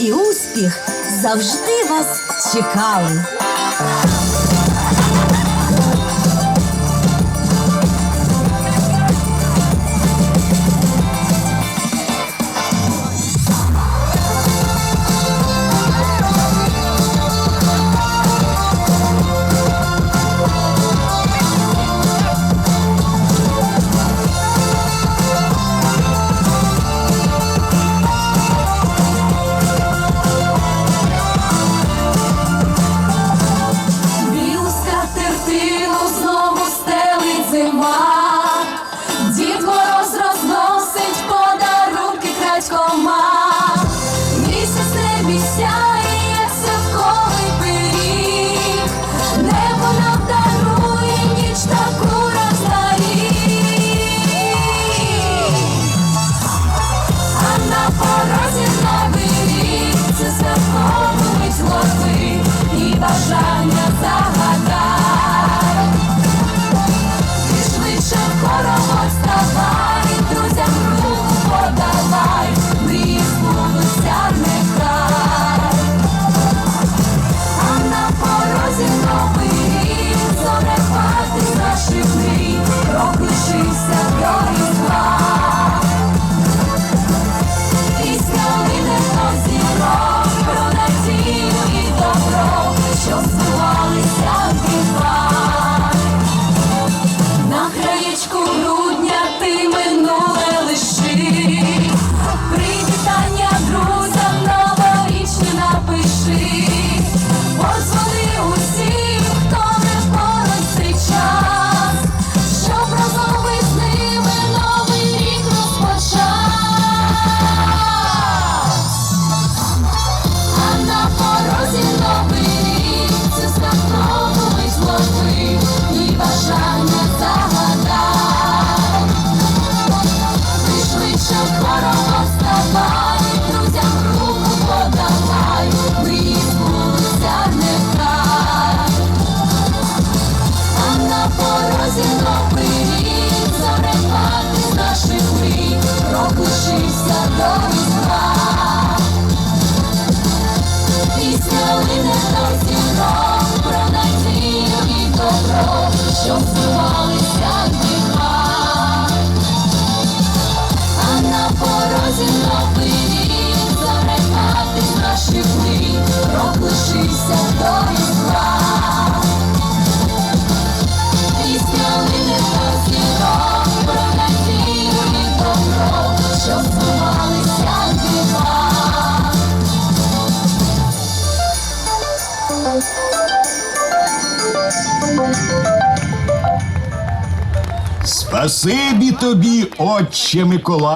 і успіх завжди вас чекали. Бажання загадай. Ти швидше скорого вставай, друзям руку подавай, мрії збудуться нехай. А на порозі новий рік зарепати з наших мрій, рок лишився до різдва. Пісня лине до про надію і добро, що збувалися дива. А на порозі новий зарекати з наших мрій, рок до різдва. Пісня лине до добро, що збувалися дива. Спасибі тобі, отче Микола.